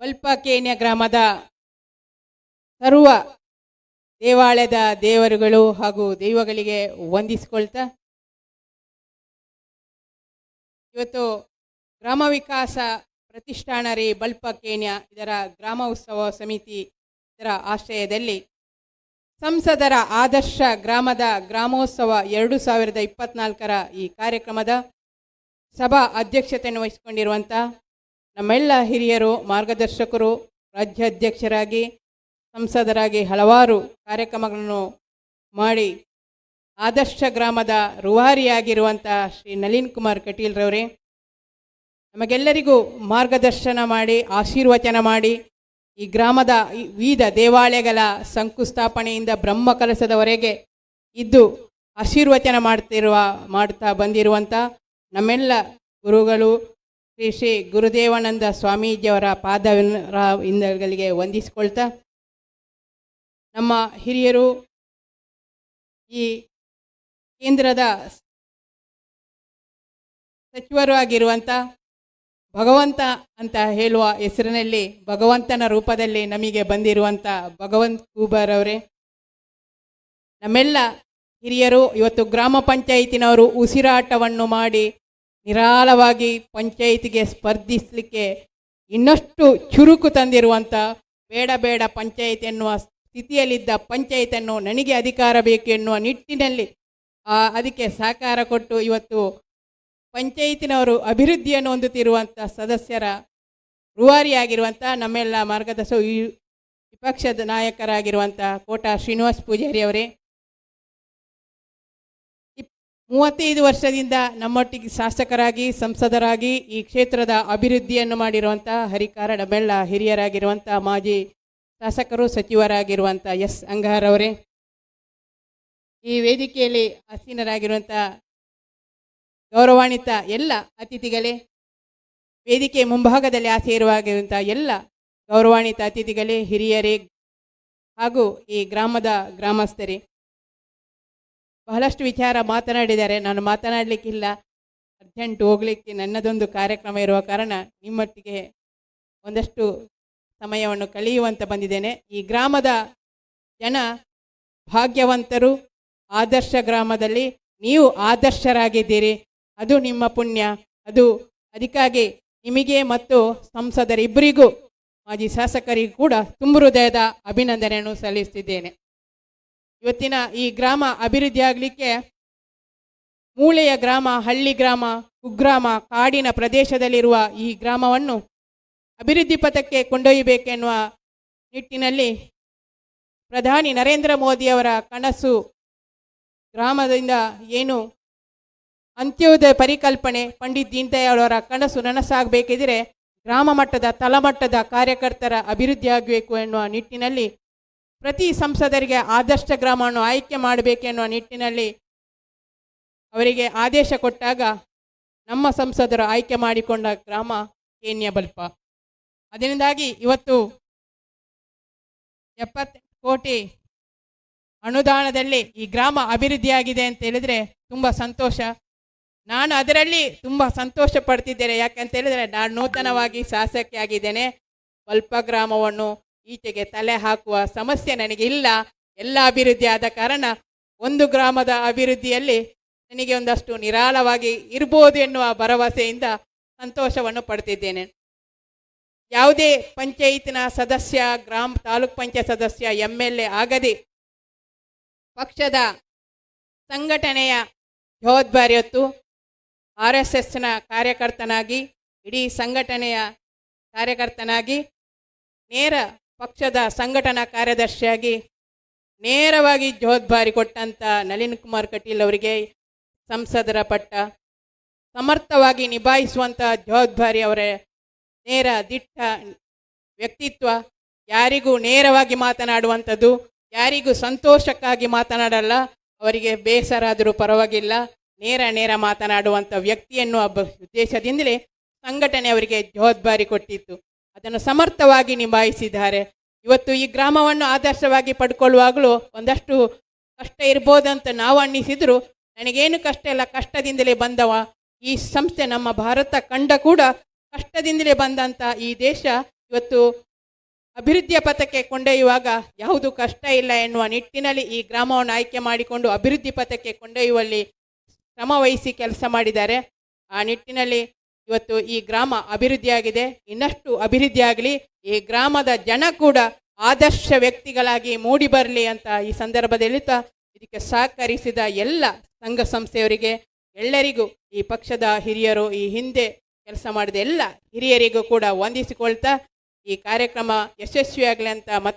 ವಲ್ಪಕೇನ್ಯ ಗ್ರಾಮದ ಸರ್ವ ದೇವಾಲಯದ ದೇವರುಗಳು ಹಾಗೂ ದೈವಗಳಿಗೆ ವಂದಿಸಿಕೊಳ್ತಾ ಇವತ್ತು ಗ್ರಾಮ ವಿಕಾಸ ಪ್ರತಿಷ್ಠಾನ ರೀ ಬಲ್ಪಕೇನ್ಯ ಇದರ ಗ್ರಾಮ ಉತ್ಸವ ಸಮಿತಿ ಇದರ ಆಶ್ರಯದಲ್ಲಿ ಸಂಸದರ ಆದರ್ಶ ಗ್ರಾಮದ ಗ್ರಾಮೋತ್ಸವ ಎರಡು ಸಾವಿರದ ಇಪ್ಪತ್ನಾಲ್ಕರ ಈ ಕಾರ್ಯಕ್ರಮದ ಸಭಾ ಅಧ್ಯಕ್ಷತೆಯನ್ನು ವಹಿಸಿಕೊಂಡಿರುವಂಥ ನಮ್ಮೆಲ್ಲ ಹಿರಿಯರು, ಮಾರ್ಗದರ್ಶಕರು, ರಾಜ್ಯಾಧ್ಯಕ್ಷರಾಗಿ, ಸಂಸದರಾಗಿ ಹಲವಾರು ಕಾರ್ಯಕ್ರಮಗಳನ್ನು ಮಾಡಿ ಆದರ್ಶ ಗ್ರಾಮದ ರೂವಾರಿಯಾಗಿರುವಂಥ ಶ್ರೀ ನಳಿನ್ ಕುಮಾರ್ ಕಟೀಲ್ರವರೇ, ನಮಗೆಲ್ಲರಿಗೂ ಮಾರ್ಗದರ್ಶನ ಮಾಡಿ, ಆಶೀರ್ವಚನ ಮಾಡಿ, ಈ ಗ್ರಾಮದ ವಿವಿಧ ದೇವಾಲಯಗಳ ಶಂಕುಸ್ಥಾಪನೆಯಿಂದ ಬ್ರಹ್ಮ ಕಲಸದವರೆಗೆ ಇದ್ದು ಆಶೀರ್ವಚನ ಮಾಡ್ತಿರುವ, ಮಾಡ್ತಾ ಬಂದಿರುವಂಥ ನಮ್ಮೆಲ್ಲ ಗುರುಗಳು ಶ್ರೀ ಶ್ರೀ ಗುರುದೇವಾನಂದ ಸ್ವಾಮೀಜಿಯವರ ಪಾದ ಇಂದಗಳಿಗೆ ನಮ್ಮ ಹಿರಿಯರು ಈ ಕೇಂದ್ರದ ಸಚಿವರು ಆಗಿರುವಂಥ ಭಗವಂತ ಅಂತ ಹೇಳುವ ಹೆಸರಿನಲ್ಲಿ ಭಗವಂತನ ರೂಪದಲ್ಲಿ ನಮಗೆ ಬಂದಿರುವಂಥ ಭಗವಂತ ಕೂಬರ್ ಅವರೇ. ನಮ್ಮೆಲ್ಲ ಹಿರಿಯರು, ಇವತ್ತು ಗ್ರಾಮ ಪಂಚಾಯಿತಿನವರು ಉಸಿರಾಟವನ್ನು ಮಾಡಿ ನಿರಾಳವಾಗಿ ಪಂಚಾಯಿತಿಗೆ ಸ್ಪರ್ಧಿಸಲಿಕ್ಕೆ ಇನ್ನಷ್ಟು ಚುರುಕು ತಂದಿರುವಂಥ ಬೇಡ ಬೇಡ ಪಂಚಾಯಿತಿ ಎನ್ನುವ ಸ್ಥಿತಿಯಲ್ಲಿದ್ದ ಪಂಚಾಯಿತಿಯನ್ನು ನನಗೆ ಅಧಿಕಾರ ಬೇಕು ಎನ್ನುವ ನಿಟ್ಟಿನಲ್ಲಿ ಅದಕ್ಕೆ ಸಹಕಾರ ಕೊಟ್ಟು ಇವತ್ತು ಪಂಚಾಯಿತಿನವರು ಅಭಿವೃದ್ಧಿಯನ್ನು ಹೊಂದುತ್ತಿರುವಂಥ ಸದಸ್ಯರ ರೂವಾರಿಯಾಗಿರುವಂಥ ನಮ್ಮೆಲ್ಲ ಮಾರ್ಗದರ್ಶ ವಿಪಕ್ಷದ ನಾಯಕರಾಗಿರುವಂಥ ಕೋಟಾ ಶ್ರೀನಿವಾಸ್ ಪೂಜಾರಿ ಅವರೇ ಮೂವತ್ತೈದು ವರ್ಷದಿಂದ ನಮ್ಮೊಟ್ಟಿಗೆ ಶಾಸಕರಾಗಿ, ಸಂಸದರಾಗಿ ಈ ಕ್ಷೇತ್ರದ ಅಭಿವೃದ್ಧಿಯನ್ನು ಮಾಡಿರುವಂಥ ಹರಿಕಾರ ಬೆಳ್ಳ ಹಿರಿಯರಾಗಿರುವಂಥ ಮಾಜಿ ಶಾಸಕರು ಸಚಿವರಾಗಿರುವಂಥ ಎಸ್. ಅಂಗಾರ್ ಅವರೇ. ಈ ವೇದಿಕೆಯಲ್ಲಿ ಆಸೀನರಾಗಿರುವಂಥ ಗೌರವಾನ್ವಿತ ಎಲ್ಲ ಅತಿಥಿಗಳೇ ವೇದಿಕೆ ಮುಂಭಾಗದಲ್ಲಿ ಆಸೀನವಾಗಿರುವಂಥ ಎಲ್ಲ ಗೌರವಾನ್ವಿತ ಅತಿಥಿಗಳೇ, ಹಿರಿಯರೇ ಹಾಗೂ ಈ ಗ್ರಾಮದ ಗ್ರಾಮಸ್ಥರೇ. ಬಹಳಷ್ಟು ವಿಚಾರ ಮಾತನಾಡಿದ್ದಾರೆ. ನಾನು ಮಾತನಾಡಲಿಕ್ಕಿಲ್ಲ. ಅರ್ಜೆಂಟ್ ಹೋಗಲಿಕ್ಕೆ ನನ್ನದೊಂದು ಕಾರ್ಯಕ್ರಮ ಇರುವ ಕಾರಣ ನಿಮ್ಮೊಟ್ಟಿಗೆ ಒಂದಷ್ಟು ಸಮಯವನ್ನು ಕಳೆಯುವಂತ ಬಂದಿದ್ದೇನೆ. ಈ ಗ್ರಾಮದ ಜನ ಭಾಗ್ಯವಂತರು, ಆದರ್ಶ ಗ್ರಾಮದಲ್ಲಿ ನೀವು ಆದರ್ಶರಾಗಿದ್ದೀರಿ. ಅದು ನಿಮ್ಮ ಪುಣ್ಯ. ಅದು ಅದಕ್ಕಾಗಿ ನಿಮಗೆ ಮತ್ತು ಸಂಸದರಿಬ್ಬರಿಗೂ, ಮಾಜಿ ಶಾಸಕರಿಗೂ ಕೂಡ ತುಂಬ ಹೃದಯದ ಅಭಿನಂದನೆಯನ್ನು ಸಲ್ಲಿಸುತ್ತಿದ್ದೇನೆ. ಇವತ್ತಿನ ಈ ಗ್ರಾಮ ಅಭಿವೃದ್ಧಿ ಆಗಲಿಕ್ಕೆ ಮೂಳೆಯ ಗ್ರಾಮ, ಹಳ್ಳಿ ಗ್ರಾಮ, ಕುಗ್ರಾಮ, ಕಾಡಿನ ಪ್ರದೇಶದಲ್ಲಿರುವ ಈ ಗ್ರಾಮವನ್ನು ಅಭಿವೃದ್ಧಿ ಪಥಕ್ಕೆ ಕೊಂಡೊಯ್ಯಬೇಕೆನ್ನುವ ನಿಟ್ಟಿನಲ್ಲಿ ಪ್ರಧಾನಿ ನರೇಂದ್ರ ಮೋದಿಯವರ ಕನಸು ಗ್ರಾಮದಿಂದ ಏನು ಅಂತ್ಯೋದಯ ಪರಿಕಲ್ಪನೆ ಪಂಡಿತ್ ದೀನದಯಾಳ್ ಅವರ ಕನಸು ನನಸಾಗಬೇಕಿದ್ರೆ ಗ್ರಾಮ ಮಟ್ಟದ ತಳಮಟ್ಟದ ಕಾರ್ಯಕರ್ತರ ಅಭಿವೃದ್ಧಿ ಆಗಬೇಕು ಎನ್ನುವ ನಿಟ್ಟಿನಲ್ಲಿ ಪ್ರತಿ ಸಂಸದರಿಗೆ ಆದರ್ಶ ಗ್ರಾಮವನ್ನು ಆಯ್ಕೆ ಮಾಡಬೇಕೆನ್ನುವ ನಿಟ್ಟಿನಲ್ಲಿ ಅವರಿಗೆ ಆದೇಶ ಕೊಟ್ಟಾಗ ನಮ್ಮ ಸಂಸದರು ಆಯ್ಕೆ ಮಾಡಿಕೊಂಡ ಗ್ರಾಮ ಕೇನ್ಯ ಬಲ್ಪ. ಅದರಿಂದಾಗಿ ಇವತ್ತು ಎಪ್ಪತ್ತೆಂಟು ಕೋಟಿ ಅನುದಾನದಲ್ಲಿ ಈ ಗ್ರಾಮ ಅಭಿವೃದ್ಧಿಯಾಗಿದೆ ಅಂತ ಹೇಳಿದ್ರೆ ತುಂಬ ಸಂತೋಷ. ನಾನು ಅದರಲ್ಲಿ ತುಂಬ ಸಂತೋಷ ಪಡ್ತಿದ್ದೇನೆ. ಯಾಕಂತ ಹೇಳಿದ್ರೆ ನಾನು ನೂತನವಾಗಿ ಶಾಸಕಿಯಾಗಿದ್ದೇನೆ. ಬಲ್ಪ ಗ್ರಾಮವನ್ನು ಈಚೆಗೆ ತಲೆ ಹಾಕುವ ಸಮಸ್ಯೆ ನನಗೆ ಇಲ್ಲ. ಎಲ್ಲ ಅಭಿವೃದ್ಧಿ ಆದ ಕಾರಣ ಒಂದು ಗ್ರಾಮದ ಅಭಿವೃದ್ಧಿಯಲ್ಲಿ ನನಗೆ ಒಂದಷ್ಟು ನಿರಾಳವಾಗಿ ಇರ್ಬೋದು ಎನ್ನುವ ಭರವಸೆಯಿಂದ ಸಂತೋಷವನ್ನು ಪಡ್ತಿದ್ದೇನೆ. ಯಾವುದೇ ಪಂಚಾಯತಿನ ಸದಸ್ಯ, ಗ್ರಾಮ, ತಾಲೂಕ್ ಪಂಚಾಯತ್ ಸದಸ್ಯ ಎಂ ಎಲ್ ಎ ಆಗದೆ ಪಕ್ಷದ ಸಂಘಟನೆಯ ಜವಾಬ್ದಾರಿ ಹೊತ್ತು ಆರ್ ಎಸ್ ಎಸ್ನ ಕಾರ್ಯಕರ್ತನಾಗಿ, ಇಡೀ ಸಂಘಟನೆಯ ಕಾರ್ಯಕರ್ತನಾಗಿ ನೇರ ಪಕ್ಷದ ಸಂಘಟನಾ ಕಾರ್ಯದರ್ಶಿಯಾಗಿ ನೇರವಾಗಿ ಜವಾಬ್ದಾರಿ ಕೊಟ್ಟಂಥ ನಳಿನ್ ಕುಮಾರ್ ಕಟೀಲ್ ಅವರಿಗೆ ಸಂಸದರ ಪಟ್ಟ ಸಮರ್ಥವಾಗಿ ನಿಭಾಯಿಸುವಂಥ ಜವಾಬ್ದಾರಿ ಅವರ ನೇರ ದಿಟ್ಟ ವ್ಯಕ್ತಿತ್ವ. ಯಾರಿಗೂ ನೇರವಾಗಿ ಮಾತನಾಡುವಂಥದ್ದು, ಯಾರಿಗೂ ಸಂತೋಷಕ್ಕಾಗಿ ಮಾತನಾಡಲ್ಲ, ಅವರಿಗೆ ಬೇಸರ ಆದರೂ ಪರವಾಗಿಲ್ಲ. ನೇರ ನೇರ ಮಾತನಾಡುವಂಥ ವ್ಯಕ್ತಿ ಎನ್ನುವ ಉದ್ದೇಶದಿಂದಲೇ ಸಂಘಟನೆ ಅವರಿಗೆ ಜವಾಬ್ದಾರಿ ಕೊಟ್ಟಿತ್ತು. ಅದನ್ನು ಸಮರ್ಥವಾಗಿ ನಿಭಾಯಿಸಿದ್ದಾರೆ. ಇವತ್ತು ಈ ಗ್ರಾಮವನ್ನು ಆದರ್ಶವಾಗಿ ಪಡ್ಕೊಳ್ಳುವಾಗಲೂ ಒಂದಷ್ಟು ಕಷ್ಟ ಇರ್ಬೋದಂತ ನಾವು ಅನ್ನಿಸಿದ್ರು. ನನಗೇನು ಕಷ್ಟ ಇಲ್ಲ, ಕಷ್ಟದಿಂದಲೇ ಬಂದವ. ಈ ಸಂಸ್ಥೆ ನಮ್ಮ ಭಾರತ ಕಂಡ ಕೂಡ ಕಷ್ಟದಿಂದಲೇ ಬಂದಂಥ ಈ ದೇಶ ಇವತ್ತು ಅಭಿವೃದ್ಧಿಯ ಪಥಕ್ಕೆ ಕೊಂಡೊಯ್ಯುವಾಗ ಯಾವುದು ಕಷ್ಟ ಇಲ್ಲ ಎನ್ನುವ ನಿಟ್ಟಿನಲ್ಲಿ ಈ ಗ್ರಾಮವನ್ನು ಆಯ್ಕೆ ಮಾಡಿಕೊಂಡು ಅಭಿವೃದ್ಧಿ ಪಥಕ್ಕೆ ಕೊಂಡೊಯ್ಯುವಲ್ಲಿ ಶ್ರಮ ವಹಿಸಿ ಕೆಲಸ ಮಾಡಿದ್ದಾರೆ. ಆ ನಿಟ್ಟಿನಲ್ಲಿ ಇವತ್ತು ಈ ಗ್ರಾಮ ಅಭಿವೃದ್ಧಿಯಾಗಿದೆ. ಇನ್ನಷ್ಟು ಅಭಿವೃದ್ಧಿಯಾಗಲಿ, ಈ ಗ್ರಾಮದ ಜನ ಕೂಡ ಆದರ್ಶ ವ್ಯಕ್ತಿಗಳಾಗಿ ಮೂಡಿ ಬರಲಿ ಅಂತ ಈ ಸಂದರ್ಭದಲ್ಲಿ ಇದಕ್ಕೆ ಸಹಕರಿಸಿದ ಎಲ್ಲ ಸಂಘ ಸಂಸ್ಥೆಯವರಿಗೆ, ಎಲ್ಲರಿಗೂ ಈ ಪಕ್ಷದ ಹಿರಿಯರು ಈ ಹಿಂದೆ ಕೆಲಸ ಮಾಡಿದ ಎಲ್ಲ ಹಿರಿಯರಿಗೂ ಕೂಡ ವಂದಿಸಿಕೊಳ್ತಾ ಈ ಕಾರ್ಯಕ್ರಮ ಯಶಸ್ವಿಯಾಗಲಿ ಅಂತ ಮತ್ತ